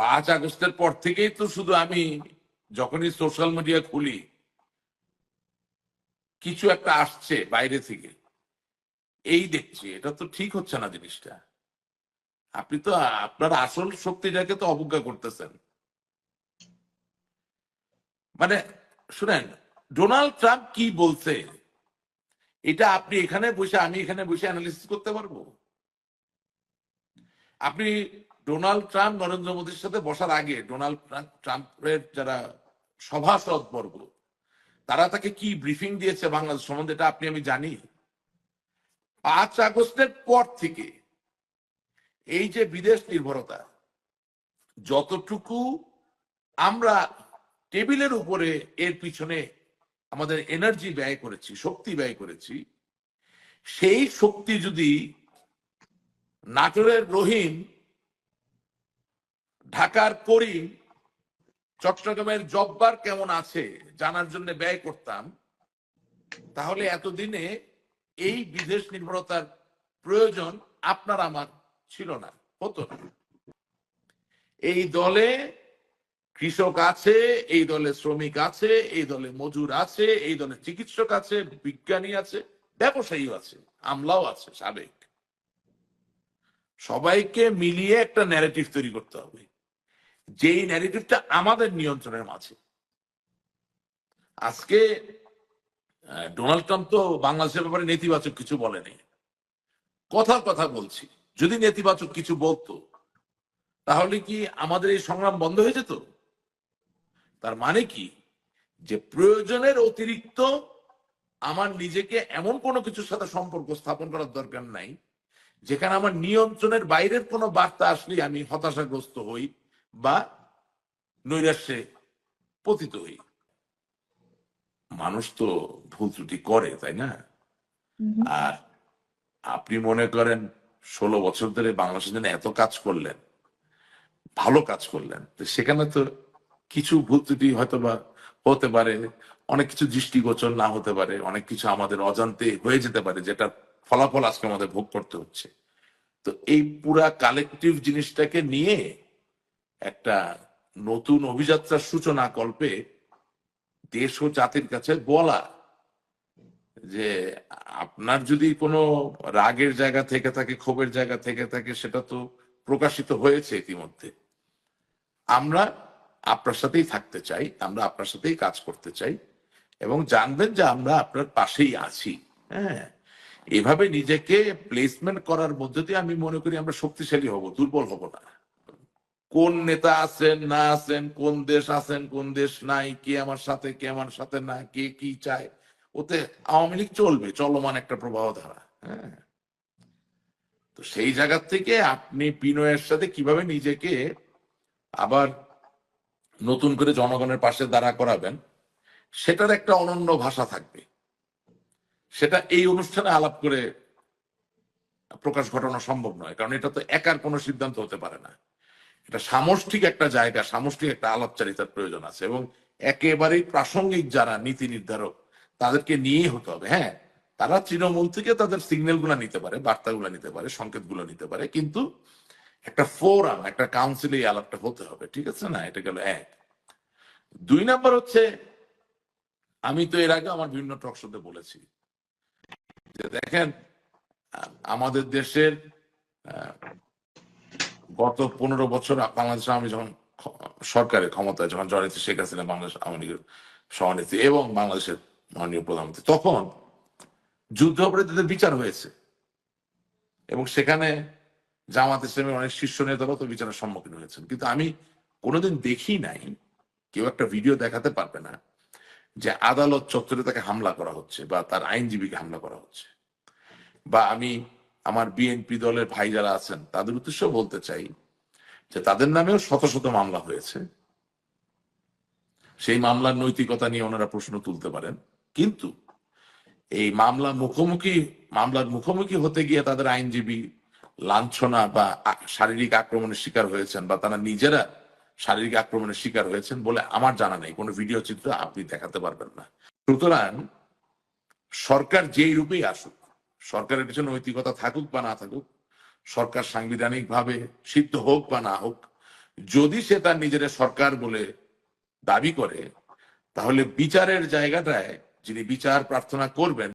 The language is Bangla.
পাঁচ আগস্টের পর থেকেই তো শুধু আমি যখনই সোশ্যাল মিডিয়া খুলি, কিছু একটা আসছে বাইরে থেকে। এই দেখছি, এটা তো ঠিক হচ্ছে না জিনিসটা। আপনি তো, আপনার আসল শক্তিটাকে তো অবজ্ঞা করতেছেন। মানে শুনেন ডোনাল্ড ট্রাম্প কি বলছে? এটা আপনি এখানে বসে, আমি এখানে বসে অ্যানালিসিস করতে পারব? আপনি ডোনাল্ড ট্রাম্প, নরেন্দ্র মোদীর সাথে বসার আগে ডোনাল্ড ট্রাম্প- ট্রাম্পের যারা সভাসদ বর্গ তারা তাকে কি ব্রিফিং দিয়েছে বাংলাদেশ সম্বন্ধে এটা আপনি আমি জানি। পাঁচ আগস্টের পর থেকে এই যে বিদেশ নির্ভরতা, যতটুকু আমরা টেবিলের উপরে এর পিছনে আমাদের এনার্জি ব্যয় করেছি, শক্তি ব্যয় করেছি, সেই শক্তি যদি নাটোরের রহিম ঢাকার করিম, চট্টগ্রামের জব্বার কেমন আছে জানার জন্য ব্যয় করতাম। তাহলে এতদিনে এই বিদেশ নির্ভরতার প্রয়োজন আপনার আমার ছিল না, হতো না। এই দলে কৃষক আছে, এই দলে শ্রমিক আছে, এই দলে মজুর আছে, এই দলে চিকিৎসক আছে, বিজ্ঞানী আছে ব্যবসায়ী আছে, আমলাও আছে, সাবেক। সবাইকে মিলিয়ে একটা ন্যারেটিভ তৈরি করতে হবে। যেই ন্যারেটিভটা আমাদের নিয়ন্ত্রণের মাঝে। আজকে ডোনাল্ড ট্রাম্প তো বাংলাদেশের ব্যাপারে নেতিবাচক কিছু বলেনি। কথার কথা বলছি। যদি নেতিবাচক কিছু বলতো, তাহলে কি আমাদের এই সংগ্রাম বন্ধ হয়ে যেত? তার মানে কি? যে প্রয়োজনের অতিরিক্ত আমার নিজেকে এমন কোনো কিছুর সাথে সম্পর্ক স্থাপন করার দরকার নাই, যেখানে আমার নিয়ন্ত্রণের বাইরের কোনো বার্তা আসলে আমি হতাশাগ্রস্ত হই বা নৈরাশ্যে পতিত হই। মানুষ তো ভুল ত্রুটি করে তাই না? আর আপনি মনে করেন ষোলো বছর ধরে বাংলাদেশের জন্য এত কাজ করলেন ভালো কাজ করলেন তো সেখানে তো কিছু ভুল ত্রুটি হয়তো বা হতে পারে অনেক কিছু দৃষ্টিগোচর না হতে পারে অনেক কিছু আমাদের অজান্তে হয়ে যেতে পারে যেটা ফলাফল আজকে আমাদের ভোগ করতে হচ্ছে। তো এই পুরা কালেকটিভ জিনিসটাকে নিয়ে একটা নতুন অভিযাত্রার সূচনা কল্পে দেশ ও জাতির কাছে বলা যে আপনার যদি কোনো রাগের জায়গা থেকে থাকে, ক্ষোভের জায়গা থেকে থাকে, সেটা তো প্রকাশিত হয়েছে ইতিমধ্যে। আমরা আপনার সাথেই থাকতে চাই, আমরা আপনার সাথেই কাজ করতে চাই এবং জানবেন যে আমরা আপনার পাশেই আছি। হ্যাঁ এভাবে নিজেকে প্লেসমেন্ট করার মধ্যে দিয়ে আমি মনে করি আমরা শক্তিশালী হব, দুর্বল হব না। কোন নেতা আছেন, না আছেন, কোন দেশ আছেন, কোন দেশ নাই, কে আমার সাথে, কে আমার সাথে না, কে কি চায়, ওতে আওয়ামী লীগ চলবে, চলমান একটা প্রবাহ ধারা হ্যাঁ। তো সেই জায়গা থেকে আপনি বিনয়ের সাথে কীভাবে নিজেকে আবার নতুন করে জনগণের পাশে দাঁড়া করাবেন, সেটার একটা অনন্য ভাষা থাকবে। সেটা এই অনুষ্ঠানে আলাপ করে প্রকাশ ঘটানো সম্ভব নয়, কারণ এটা তো একার কোনো সিদ্ধান্ত হতে পারে না। এটা সামষ্টিক একটা জায়গা, সামষ্টিক একটা আলাপচারিতার প্রয়োজন আছে এবং একেবারেই প্রাসঙ্গিক যারা নীতি নির্ধারক, তাদেরকে নিয়েই হতে হবে। হ্যাঁ তারা তৃণমূল থেকে তাদের সিগন্যালগুলা নিতে পারে, বার্তাগুলো নিতে পারে সংকেতগুলো নিতে পারে, কিন্তু একটা ফোরাম, একটা কাউন্সিলে এই আলাপটা হতে হবে, ঠিক আছে না? এটা গেল এক। দুই নাম্বার হচ্ছে, আমি তো এর আগে আমার বিভিন্ন টক শোতে বলেছি যে দেখেন আমাদের দেশের গত পনেরো বছর বাংলাদেশে আমি যখন সরকারের ক্ষমতায়, যখন জড়িত শেখ হাসিনা বাংলাদেশ আওয়ামী লীগের সভানেত্রী এবং বাংলাদেশের মাননীয় প্রধানমন্ত্রী, তখন যুদ্ধ অপরাধীদের বিচার হয়েছে। এবং সেখানে জামাত ইসলামের অনেক শীর্ষ নেতারাও তো বিচারের সম্মুখীন হয়েছেন। কিন্তু আমি কোনোদিন দেখি নাই, কেউ একটা ভিডিও দেখাতে পারবে না, যে আদালত চত্বরে তাকে হামলা করা হচ্ছে বা তার আইনজীবীকে হামলা করা হচ্ছে। বা আমি আমার বিএনপি দলের ভাই যারা আছেন, তাদের উদ্দেশ্য বলতে চাই যে তাদের নামেও শত শত মামলা হয়েছে। সেই মামলার নৈতিকতা নিয়ে ওনারা প্রশ্ন তুলতে পারেন। কিন্তু এই মামলা মুখোমুখি, মামলার মুখোমুখি হতে গিয়ে তাদের আইনজীবী লাঞ্ছনা বা শারীরিক আক্রমণের শিকার হয়েছেন বা তারা নিজেরা শারীরিক আক্রমণের শিকার হয়েছেন বলে আমার জানা নেই। কোনো ভিডিও চিত্র আপনি দেখাতে পারবেন না। সুতরাং সরকার যেই রূপেই আসুক সরকারের কিছু নৈতিকতা থাকুক বা না থাকুক, সরকার সাংবিধানিক ভাবে সিদ্ধ হোক বা না হোক, যদি সে তার নিজের সরকার বলে দাবি করে, তাহলে বিচারের জায়গাটায় যিনি বিচার প্রার্থনা করবেন